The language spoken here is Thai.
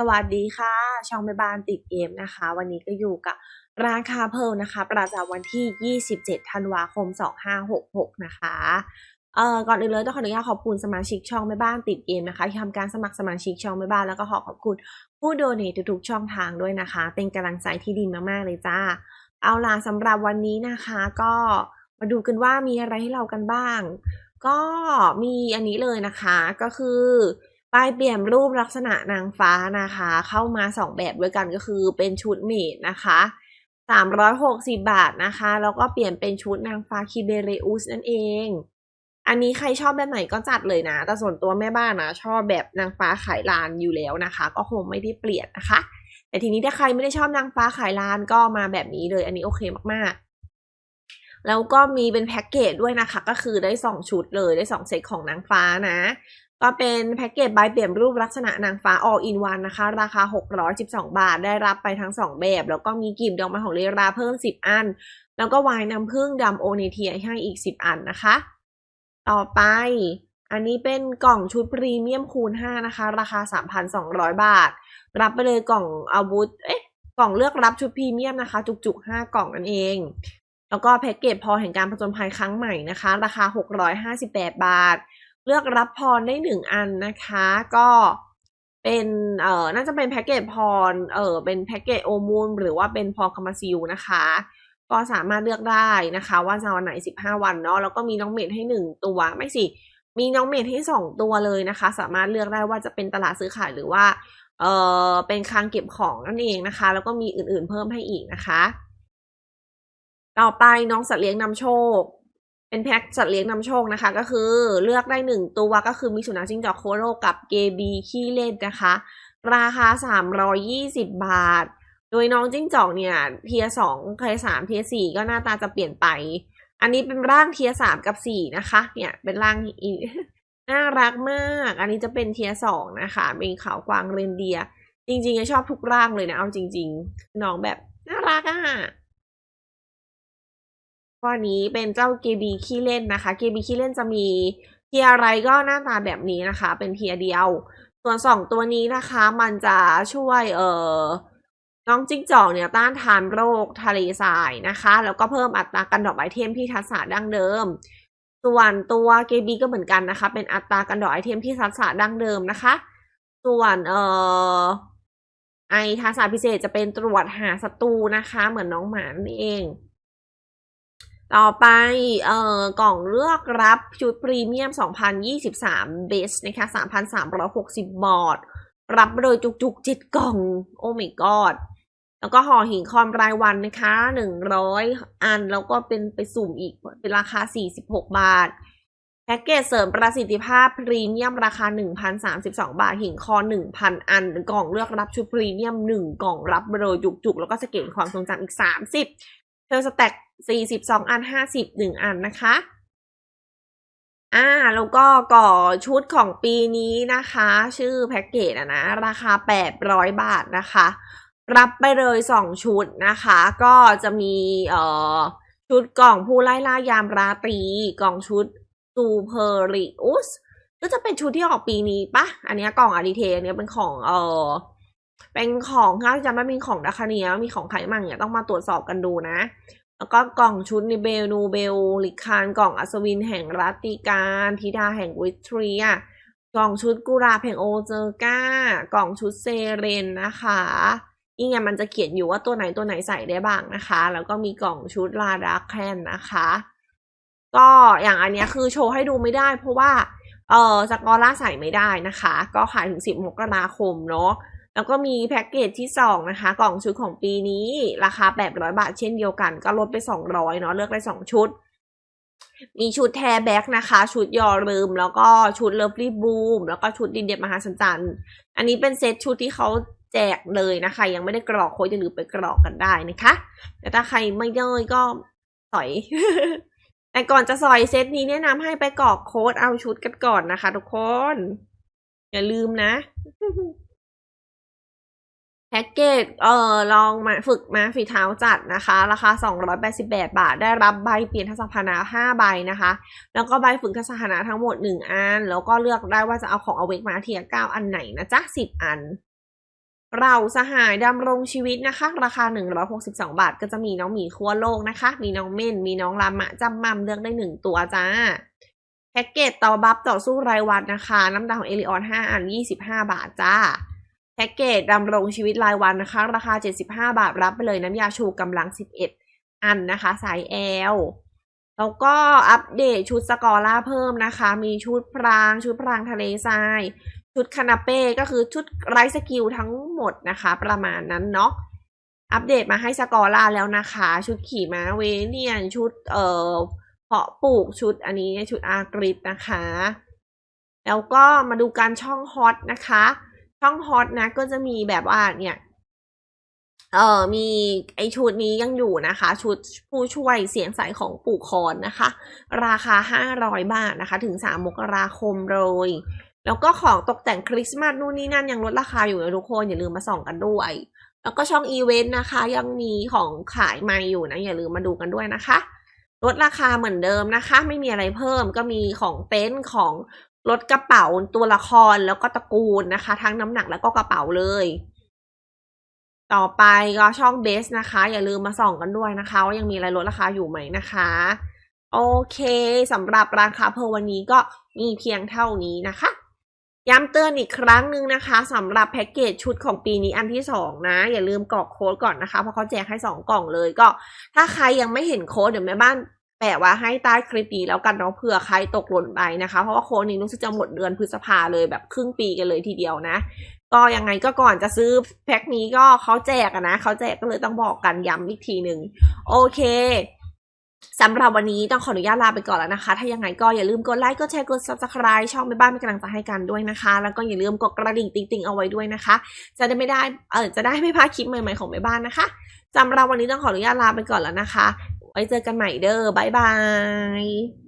สวัสดีค่ะ ช่องแม่บ้านติดเกมนะคะ วันนี้ก็อยู่กับร้านคาเพลนะคะ ประจำวันที่ 27 ธันวาคม 2566 นะคะเอ่อก่อนอื่นเลยต้องขออนุญาตขอบคุณสมาชิกช่องแม่บ้านติดเกมนะคะที่ทำการสมัครสมาชิกช่องแม่บ้านแล้วก็ขอขอบคุณผู้โดเนททุกๆช่องทางด้วยนะคะ เป็นกำลังใจที่ดีมากๆเลยจ้า เอาล่ะสำหรับวันนี้นะคะก็มาดูกันว่ามีอะไรให้เรากันบ้าง ก็มีอันนี้เลยนะคะก็คือ ป้ายเปลี่ยนรูปลักษณะนางฟ้านะคะ เข้ามา 2 แบบด้วยกันก็คือเป็นชุดเมดนะคะ360 บาทนะคะ แล้วก็เปลี่ยนเป็นชุดนางฟ้าคิเบเรอุสนั่นเอง อันนี้ใครชอบแบบไหนก็จัดเลยนะ แต่ส่วนตัวแม่บ้านนะชอบแบบนางฟ้าขายลานอยู่แล้วนะคะ ก็คงไม่ได้เปลี่ยนนะคะ แต่ทีนี้ถ้าใครไม่ได้ชอบนางฟ้าขายลานก็มาแบบนี้เลย อันนี้โอเคมากๆ แล้วก็มีเป็นแพ็กเกจด้วยนะคะ ก็คือได้ 2 ชุดเลยได้ 2 เซตของนางฟ้านะ ก็เป็นแพ็กเกจใบเปลี่ยนรูปลักษณะนางฟ้า all in one นะคะ ราคา 612 บาท ได้รับไปทั้ง 2 แบบ แล้วก็มีกลีบดอกไม้ของเลราเพิ่ม 10 อัน แล้วก็วายน้ำผึ้งดำโอเนเทียให้อีก 10 อันนะคะ ต่อไป อันนี้เป็นกล่องชุดพรีเมียมคูณ 5 นะคะ ราคา 3,200 บาท รับไปเลยกล่องอาวุธ เอ๊ะ กล่องเลือกรับชุดพรีเมียมนะคะ จุกๆ 5 กล่องนั่นเองแล้วก็แพ็กเกจพอแห่งการผจญภัยครั้งใหม่นะคะ ราคา 658 บาท เลือกรับพรได้1อันนะคะ ก็เป็นเอ่อน่าจะเป็นแพ็กเกจพรเออเป็นแพ็กเกจโอมูลหรือว่าเป็นพรคามาซิลนะคะ ก็สามารถเลือกได้นะคะ ว่าจะวันไหน 15 วันเนาะแล้วก็มีน้องเมดให้ 1 ตัวไม่สิมีน้องเมดให้ 2 ตัวเลยนะคะ สามารถเลือกได้ว่าจะเป็นตลาดซื้อขายหรือว่าเออเป็นคลังเก็บของนั่นเองนะคะ แล้วก็มีอื่นๆเพิ่มให้อีกนะคะ ต่อไปน้องสัตว์เลี้ยงนำโชค เป็นแพ็คสัตว์เลี้ยงนำโชคนะคะ ก็คือเลือกได้หนึ่งตัวก็คือมีสุนัขจิ้งจอกโคโรกับเกบีขี้เล่นนะคะ ราคา 320 บาท โดยน้องจิ้งจอกเนี่ยเทียสองเทียสามเทียสี่ก็หน้าตาจะเปลี่ยนไป อันนี้เป็นร่างเทียสามกับสี่นะคะ เนี่ยเป็นร่างน่ารักมาก อันนี้จะเป็นเทียสองนะคะเป็นขาวกวางเรนเดีย จริงๆชอบทุกร่างเลยนะเอาจริง ๆ น้องแบบน่ารักอะ่ะ ข้อนี้เป็นเจ้าเกบีขี้เล่นนะคะเกบีขี้เล่นจะมีเทียอะไรก็หน้าตาแบบนี้นะคะ เป็นเทียเดียว ส่วนสองตัวนี้นะคะ มันจะช่วยเอ่อน้องจิ้งจอกเนี่ยต้านทานโรคทะเลทรายนะคะ แล้วก็เพิ่มอัตราการดอปไอเทมที่ทักษะดั้งเดิม ส่วนตัวเกบีก็เหมือนกันนะคะ เป็นอัตราการดอปไอเทมที่ทักษะดั้งเดิมนะคะ ส่วนเอ่อไอทักษะพิเศษจะเป็นตรวจหาศัตรูนะคะ เหมือนน้องหมานี่เอง ต่อไปเอ่อกล่องเลือกรับชุดพรีเมียม 2023 เบสนะคะ 3,360 บอร์ด รับโดยจุกๆ 7 กล่อง โอ้ my god แล้วก็ห่อหินคอนรายวันนะคะ 100 อัน แล้วก็เป็นไปสุ่มอีก เป็นราคา 46 บาท แพ็กเกจเสริมประสิทธิภาพพรีเมียมราคา 1,032 บาท หินคอ 1,000 อัน กล่องเลือกรับชุดพรีเมียม 1 กล่องรับโดยจุกๆ แล้วก็สเกตความทรงจำอีก 30เทลสแต็ก 42 อัน 50 1 อันนะคะ อ่า แล้วก็ก่อชุดของปีนี้นะคะ ชื่อแพ็กเกจอะนะ ราคา 800 บาทนะคะ รับไปเลย 2 ชุดนะคะ ก็จะมีเอ่อชุดกล่องผู้ไล่ล่ายามราตรี กล่องชุดซูเพอริอุสก็จะเป็นชุดที่ออกปีนี้ปะอันนี้กล่องอาริเทอันเนี้ยเป็นของเอ่อเป็นของถ้าจะไม่มีของดาคาเนียมีของไขมังเนี่ยต้องมาตรวจสอบกันดูนะ แล้วก็กล่องชุดนิเบลนูเบลลิคานกล่องอัศวินแห่งรัตติการธิดาแห่งวิทรียกล่องชุดกุราแห่งโอเจอกากล่องชุดเซเรนนะคะนี่ไงมันจะเขียนอยู่ว่าตัวไหนตัวไหนใส่ได้บ้างนะคะ แล้วก็มีกล่องชุดลาดาแคนนะคะ ก็อย่างอันนี้คือโชว์ให้ดูไม่ได้ เพราะว่าเออสกอร่าใส่ไม่ได้นะคะ ก็ขายถึง 10มกราคมเนาะ แล้วก็มีแพ็กเกจที่ 2 นะคะ กล่องชุดของปีนี้ ราคา 800 บาทเช่นเดียวกัน ก็ลดไป 200 เนาะเลือกได้ 2 ชุด มีชุดแทแบ็กนะคะ ชุดยอลืม แล้วก็ชุดเลิฟลี่บูม แล้วก็ชุดดินเดียมหาสันจันอันนี้เป็นเซตชุดที่เขาแจกเลยนะคะ ยังไม่ได้กรอกโค้ดจะลืมไปกรอกกันได้นะคะ แต่ถ้าใครไม่ได้ก็สอย แต่ก่อนจะสอยเซตนี้แนะนำให้ไปกรอกโค้ดเอาชุดกันก่อนนะคะ ทุกคน อย่าลืมนะ พ็กเกจเออลองมาฝึกมาฝีเท้าจัดนะคะ ราคา 288 บาท ได้รับใบเปลี่ยนทัศพนะ5ใบนะคะ แล้วก็ใบฝึกทัศพนะทั้งหมด 1 อัน แล้วก็เลือกได้ว่าจะเอาของเอาเวกมาเทีย9อันไหนนะจ๊ะ 10 อัน เราสหายดำรงชีวิตนะคะ ราคา 162 บาท ก็จะมีน้องหมีขั้วโลกนะคะ มีน้องเม่น มีน้องลามะจำมัมเลือกได้หนึ่งตัวจ้าแพ็กเกจต่อบัฟต่อสู้รายวันนะคะ น้ำดาของเอลิออน 5 อัน 25 บาทจ้า แพ็กเกจดำรงชีวิตรายวันนะคะ ราคา 75 บาทรับไปเลยน้ำยาชูกำลัง 11 อันนะคะ สาย L แล้วก็อัปเดตชุดสกอร่าเพิ่มนะคะ มีชุดพรางชุดพรางทะเลทราย ชุดคานาเป้ก็คือชุดไรสกิลทั้งหมดนะคะ ประมาณนั้นเนาะอัปเดตมาให้สกอร่าแล้วนะคะ ชุดขี่ม้าเวเนียน ชุดเอ่อเพาะปลูกชุดอันนี้ชุดอากริดนะคะ แล้วก็มาดูการช่องฮอตนะคะ ช่องฮอตนะก็จะมีแบบว่าเนี่ยเอ่อมีไอชุดนี้ยังอยู่นะคะ ชุดผู้ช่วยเสียงใสของปู่คอนนะคะ ราคา 500 บาทนะคะ ถึง 3 มกราคมเลย แล้วก็ของตกแต่งคริสต์มาสนู่นนี่นั่นยังลดราคาอยู่นะทุกคน อย่าลืมมาส่องกันด้วย แล้วก็ช่องอีเวนต์นะคะ ยังมีของขายใหม่อยู่นะ อย่าลืมมาดูกันด้วยนะคะลดราคาเหมือนเดิมนะคะ ไม่มีอะไรเพิ่มก็มีของเต็นท์ของ ลดกระเป๋าตัวละครแล้วก็ตระกูลนะคะ ทั้งน้ำหนักแล้วก็กระเป๋าเลย ต่อไปก็ช่องเบสนะคะ อย่าลืมมาส่องกันด้วยนะคะว่ายังมีอะไรลดราคาอยู่ไหมนะคะโอเคสำหรับราคาเพอวันนี้ก็มีเพียงเท่านี้นะคะ ย้ำเตือนอีกครั้งหนึ่งนะคะสำหรับแพ็กเกจชุดของปีนี้อันที่สองนะ อย่าลืมกรอกโค้ดก่อนนะคะ เพราะเขาแจกให้สองกล่องเลยก็ ถ้าใครยังไม่เห็นโค้ดเดี๋ยวแม่บ้าน แปะไว่าให้ใต้คลิปนี้แล้วกันเนาะเผื่อใครตกหล่นไปนะคะ เพราะว่าโค้ดนี้รู้สึกจะหมดเดือนพฤษภาเลยแบบครึ่งปีกันเลยทีเดียวนะ ก็ยังไงก็ก่อนจะซื้อแพ็คนี้ก็เขาแจกนะเขาแจกก็เลยต้องบอกกันย้ำอีกทีหนึ่งโอเคสำหรับวันนี้ต้องขออนุญาตลาไปก่อนแล้วนะคะ ถ้ายังไงก็อย่าลืมกดไลค์ กดแชร์ กด subscribe ช่องแม่บ้านเป็นกำลังใจให้กันด้วยนะคะ แล้วก็อย่าลืมกดกระดิ่งติ๊งๆเอาไว้ด้วยนะคะ จะได้ไม่ได้ เออจะได้ไม่พลาดคลิปใหม่ๆของแม่บ้านนะคะสำหรับวันนี้ต้องขออนุญาตลาไปก่อนแล้วนะคะ ไว้เจอกันใหม่เด้อบ๊ายบาย